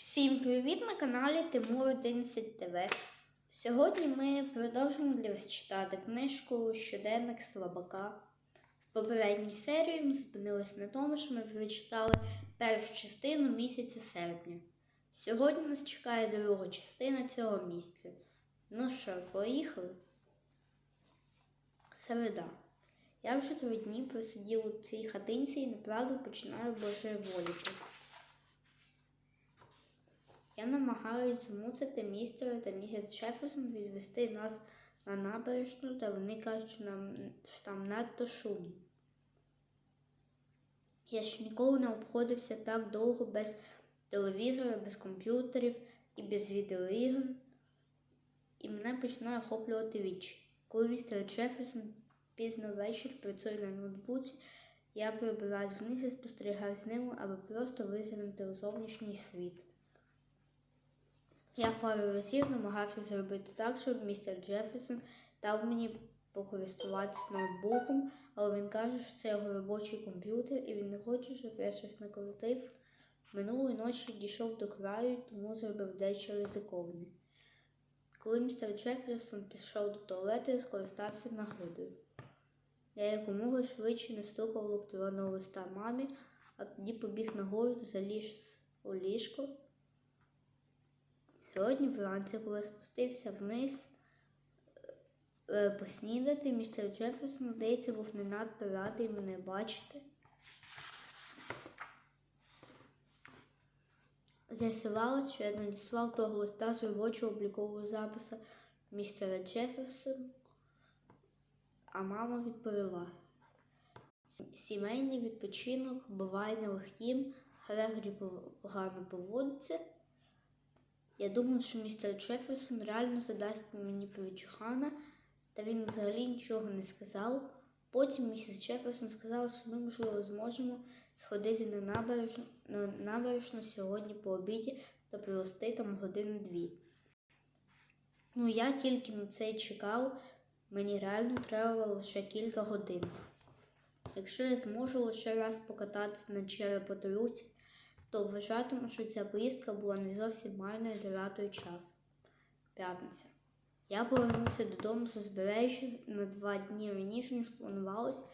Всім привіт на каналі Тимур 11 ТВ. Сьогодні ми продовжуємо для вас читати книжку Щоденник Слабака. В попередній серії ми зупинилися на тому, що ми прочитали першу частину місяця серпня. Сьогодні нас чекає друга частина цього місяця. Ну що, поїхали? Середа. Я вже три дні просидів у цій хатинці і направду починаю божеволіти. Я намагаюся змусити містера та місяць Шеферсон відвести нас на набережну, та вони кажуть, що, нам, що там надто шумно. Я ще ніколи не обходився так довго без телевізора, без комп'ютерів і без відеоігр, і мене починає охоплювати вічі. Коли містер Джеферсон пізно ввечері працює на ноутбуці, я прибираюсь вниз і спостерігаю з ними, аби просто визирнути у зовнішній світ. Я пару разів намагався зробити так, щоб містер Джеферсон дав мені покористуватися ноутбуком, але він каже, що це його робочий комп'ютер і він не хоче, щоб я щось накрутив. Минулої ночі дійшов до краю, тому зробив дещо ризиковане. Коли містер Джеферсон пішов до туалету, я скористався нагодою. Я якомога швидше настукав електронного листа мамі, а тоді побіг нагору заліз у ліжко. Сьогодні вранці, коли спустився вниз е, поснідати, містер Джеферсон, здається, був не надто радий мене бачити. З'ясувалося, що я надіслав того листа з робочого облікового запису містера Джеферсон, а мама відповіла. Сімейний відпочинок буває нелегким, Грегорі погано поводиться. Я думав, що містер Джеферсон реально задасть мені причухана, та він взагалі нічого не сказав. Потім місіс Джеферсон сказала, що ми, можливо, зможемо сходити на набережну, на набережну сьогодні по обіді та провести там годину-дві. Ну, я тільки на це чекав, мені реально треба лише кілька годин. Якщо я зможу лише раз покататися на черепоторуці, то вважатиму, що ця поїздка була не зовсім марною тратою часу. П'ятниця. Я повернувся додому, розбираючись на два дні раніше, ніж планувалось.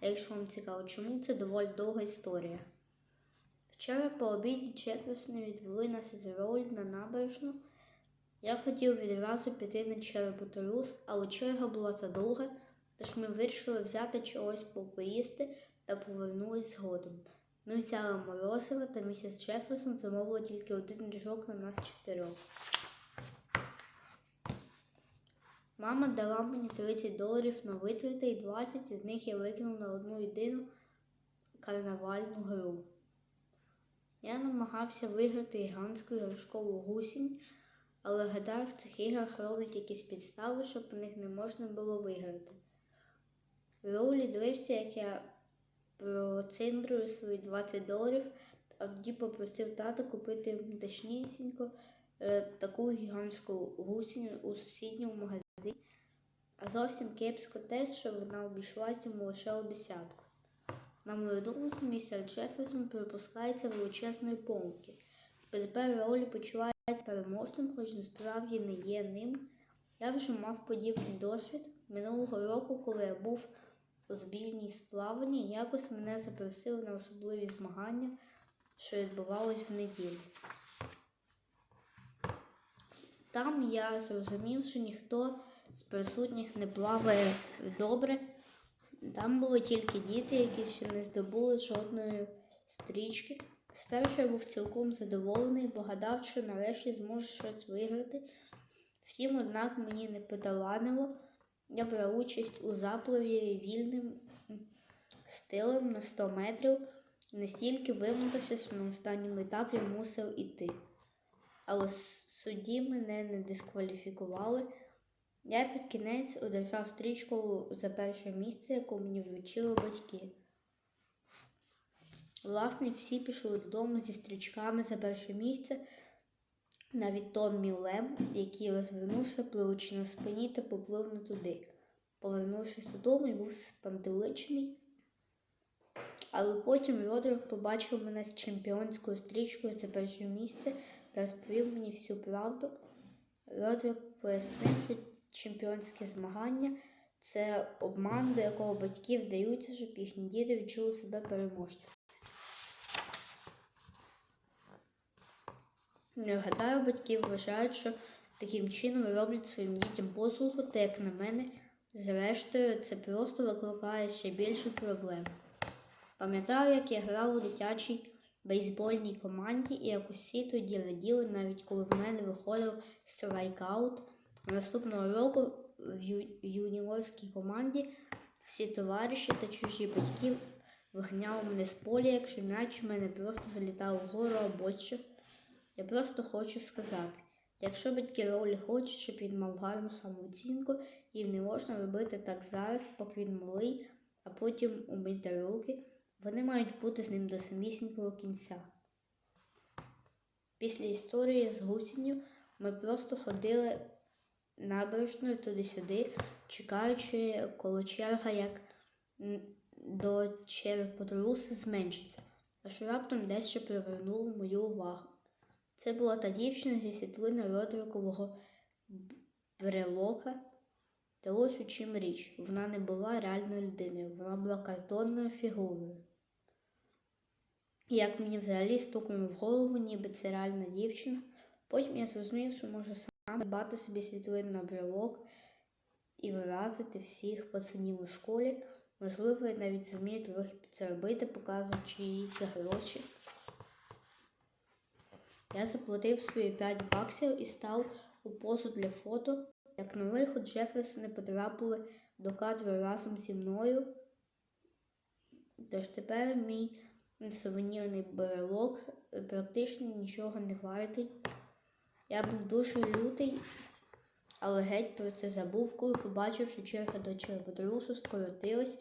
Якщо вам цікаво, чому це доволі довга історія. Вчора по обіді Четверсони відвели нас із ролі на набережну. Я хотів відразу піти на черепоторус, але черга була задовга, тож ми вирішили взяти чогось попоїсти та повернулись згодом. Ми взяли морозиво та місіс Джеферсон замовила тільки один ріжок на нас чотирьох. Мама дала мені 30 доларів на витрати і 20 із них я викинув на одну єдину карнавальну гру. Я намагався виграти гігантську іграшкову гусінь, але гадаю, в цих іграх роблять якісь підстави, щоб в них не можна було виграти. Роулі дивився, як я проциндрую свої 20 доларів, а тоді попросив тата купити точнісінько е, таку гігантську гусінь у сусідньому магазині. А зовсім кепсько те, що вона обійшлась йому лише у десятку. На мою думку, містер Джеферсон припускається величезної помилки. Тепер Роулі почувається переможцем, хоч насправді не є ним. Я вже мав подібний досвід минулого року, коли я був збірній сплаванні, якось мене запросили на особливі змагання, що відбувались в неділю. Там я зрозумів, що ніхто з присутніх не плаває добре. Там були тільки діти, які ще не здобули жодної стрічки. Спершу я був цілком задоволений, бо гадав, що нарешті зможу щось виграти. Втім, однак мені не поталанило. Я брав участь у запливі вільним стилем на 100 метрів і настільки вимотався, що на останньому етапі мусив іти. Але судді мене не дискваліфікували. Я під кінець одержав стрічку за перше місце, яку мені вручили батьки. Власне, всі пішли додому зі стрічками за перше місце, навіть Томмі Лем, який розвернувся, пливучи на спині та поплив не туди. Повернувшись додому, я був спантеличений. Але потім Родрик побачив мене з чемпіонською стрічкою за перше місце та розповів мені всю правду. Родрик пояснив, що чемпіонське змагання це обман, до якого батьки вдаються, щоб їхні діти відчули себе переможцем. Не гадаю, батьки вважають, що таким чином роблять своїм дітям послугу, та як на мене, зрештою, це просто викликає ще більше проблем. Пам'ятаю, як я грав у дитячій бейсбольній команді, і як усі тоді раділи, навіть коли в мене виходив страйкаут. Наступного року в юніорській команді всі товариші та чужі батьки виганяли мене з поля, якщо м'яч у мене просто залітав вгору або що. Я просто хочу сказати, якщо батьки Ролі хочуть, щоб він мав гарну самооцінку, їм не можна робити так зараз, поки він малий, а потім умити руки. Вони мають бути з ним до самісінького кінця. Після історії з гусінню ми просто ходили набережною туди-сюди, чекаючи, коли черга як до черепотруси зменшиться, аж раптом дещо привернуло мою увагу. Це була та дівчина зі світлини Родрикового брелока. Та ось у чим річ. Вона не була реальною людиною, вона була картонною фігурою. Як мені взагалі стукнуло в голову, ніби це реальна дівчина. Потім я зрозумів, що можу сам дбати собі світлину на брелок і виразити всіх пацанів у школі. Можливо, я навіть зумію трохи підзаробити, показуючи їй за гроші. Я заплатив свої 5 баксів і став у позу для фото. Як на виход Джеферсони потрапили до кадру разом зі мною. Тож тепер мій сувенірний брелок практично нічого не вартий. Я був дуже лютий, але геть про це забув, коли побачив, що черга до черепотрусу скоротилась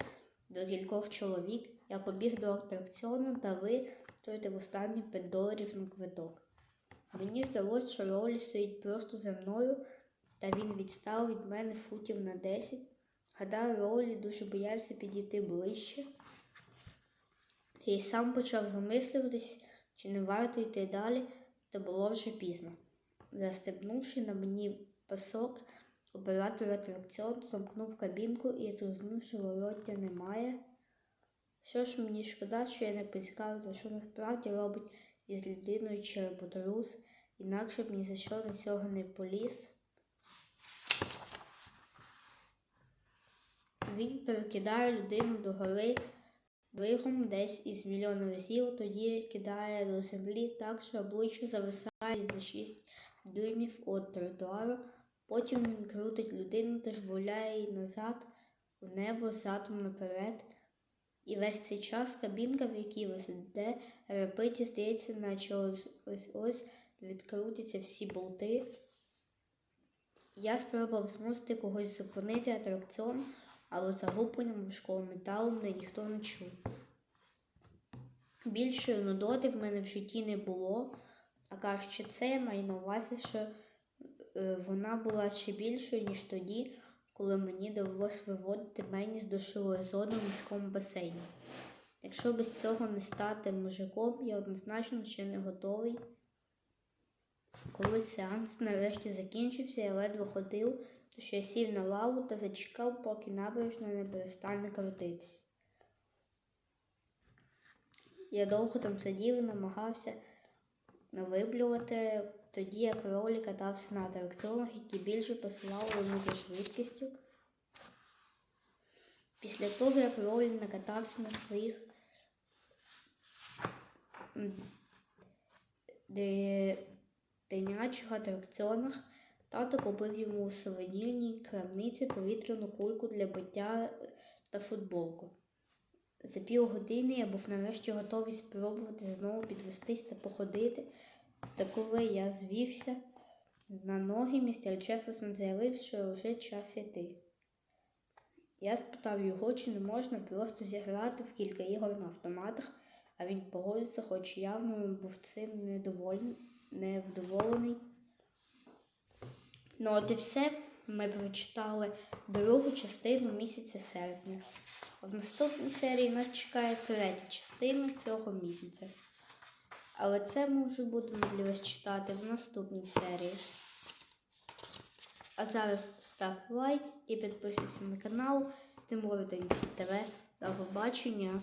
до кількох чоловік. Я побіг до атракціону та витратив останні 5 доларів на квиток. Мені здалося, що Ролі стоїть просто за мною, та він відстав від мене футів на 10. Гадаю, Ролі дуже боявся підійти ближче. Й сам почав замислюватись, чи не варто йти далі, та було вже пізно. Застебнувши на мені пасок, оператор атракціону замкнув кабінку і зрозумів, що вороття немає. Що ж мені шкода, що я не поцікавився, що насправді робить із людиною черепотрус, інакше б ні за що до цього не поліз. Він перекидає людину догори двигом десь із мільйон разів, тоді кидає до землі так, що обличчя зависає за 6 дюймів від тротуару. Потім він крутить людину та жбуляє її назад у небо задом наперед. І весь цей час кабінка, в якій ви сидите, репить і здається, наче ось ось ось відкрутяться всі болти. Я спробував змусити когось зупинити атракціон, але за гупанням важкого металу мене ніхто не чув. Більшої нудоти в мене в житті не було, а кажучи це, я маю на увазі, що е, вона була ще більшою, ніж тоді, коли мені довелось виводити мені з душової зони в міському басейні. Якщо без цього не стати мужиком, я однозначно ще не готовий. Коли сеанс нарешті закінчився, я ледве ходив, тож я сів на лаву та зачекав, поки набережна не перестане крутитися. Я довго там сидів і намагався не виблювати, тоді як ролі катався на атракціонах, які більше посилали йому за швидкістю. Після того, як ролі накатався на своїх м, дитячих атракціонах, тато купив йому у сувенірній крамниці повітряну кульку для биття та футболку. За півгодини я був нарешті готовий спробувати знову підвестись та походити. Та коли я звівся на ноги, містер Джеферсон заявив, що вже час іти. Я спитав його, чи не можна просто зіграти в кілька ігор на автоматах, а він погодився, хоч явно був цим недовольний, невдоволений. Ну от і все. Ми прочитали другу частину місяця серпня. В наступній серії нас чекає третя частина цього місяця. Але це ми вже будемо для вас читати в наступній серії. А зараз став лайк і підписуйся на канал Тимур ТВ. До побачення!